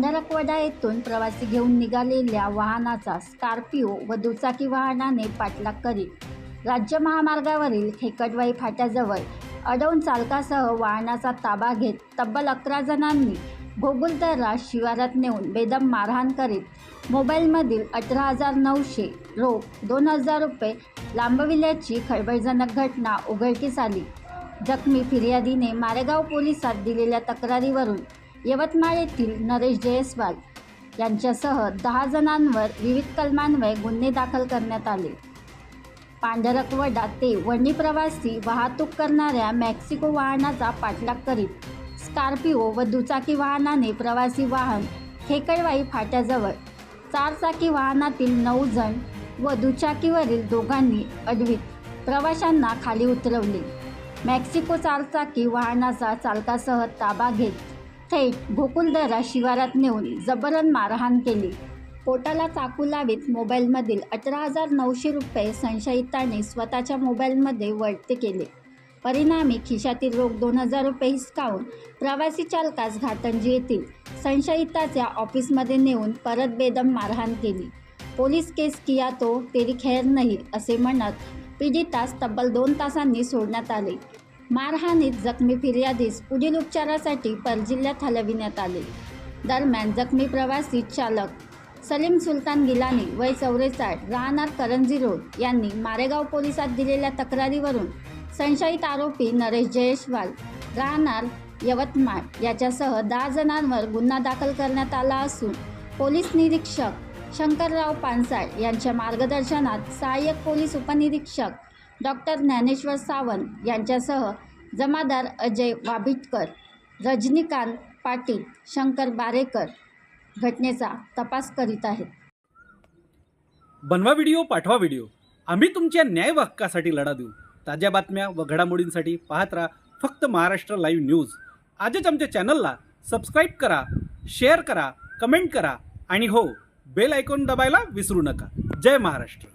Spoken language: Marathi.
पांढरकवडा येथून प्रवासी घेऊन निघालेल्या वाहनाचा स्कॉर्पिओ व दुचाकी वाहनाने पाठलाग करीत. राज्य महामार्गावरील खेकडवाई फाट्याजवळ अडवून चालकासह वाहनाचा ताबा घेत तब्बल अकरा जणांनी भोगुलदरा शिवारात नेऊन बेदम मारहाण करीत. मोबाईलमधील अठरा हजार नऊशे रोख दोन हजार रुपये लांबविल्याची खळबळजनक घटना उघडकीस आली. जखमी फिर्यादीने मारेगाव पोलिसात दिलेल्या तक्रारीवरून यवतमाळ येथील नरेश जयस्वाल यांच्यासह दहा जणांवर विविध कलमान्वये गुन्हे दाखल करण्यात आले. पांढरकवडा ते वणी प्रवासी वाहतूक करणाऱ्या मेक्सिको वाहनाचा पाठलाग करीत स्कॉर्पिओ व दुचाकी वाहनाने प्रवासी वाहन खेकडवाई फाट्याजवळ चारचाकी वाहनातील नऊ जण व दुचाकीवरील दोघांनी अडवीत प्रवाशांना खाली उतरवले. मेक्सिको चारचाकी वाहनाचा चालकासह ताबा घेत थेट गोकुलदरा शिवारात नेऊन जबरन मारहाण केली. पोटाला चाकू लावीत मोबाईलमधील अठरा हजार नऊशे रुपये संशयिताने स्वतःच्या मोबाईलमध्ये वळते केले. परिणामी खिशातील रोख दोन हजार रुपये हिसकावून प्रवासी चालकास घाटंजी येथील संशयिताच्या ऑफिसमध्ये नेऊन परत बेदम मारहाण केली. पोलीस केस किया तो तेरी खैर नाही असे म्हणत पीडितास तब्बल दोन तासांनी सोडण्यात आले. मारहाणीत जखमी फिर्यादीस पुढील उपचारासाठी परजिल्ह्यात हलविण्यात आले. दरम्यान जखमी प्रवासी चालक सलीम सुलतान गिलानी वय चौरेचाळ राहणार करंजी रोड यांनी मारेगाव पोलिसात दिलेल्या तक्रारीवरून संशयित आरोपी नरेश जयेशवाल राहणार यवतमाळ याच्यासह दहा जणांवर गुन्हा दाखल करण्यात आला असून पोलीस निरीक्षक शंकरराव पानसाळ यांच्या मार्गदर्शनात सहाय्यक पोलीस उपनिरीक्षक डॉक्टर ज्ञानेश्वर सावंत यांच्यासह जमादार अजय वाभिटकर रजनीकांत पाटील शंकर बारेकर घटनेचा तपास करीत आहेत. बनवा व्हिडिओ पाठवा व्हिडिओ. आम्ही तुमच्या न्याय हक्कासाठी लढा देऊ. ताज्या बातम्या व घडामोडींसाठी पाहत राहा फक्त महाराष्ट्र लाईव्ह न्यूज. आजच आमच्या चॅनलला सबस्क्राईब करा शेअर करा कमेंट करा आणि हो बेल आयकॉन दबायला विसरू नका. जय महाराष्ट्र.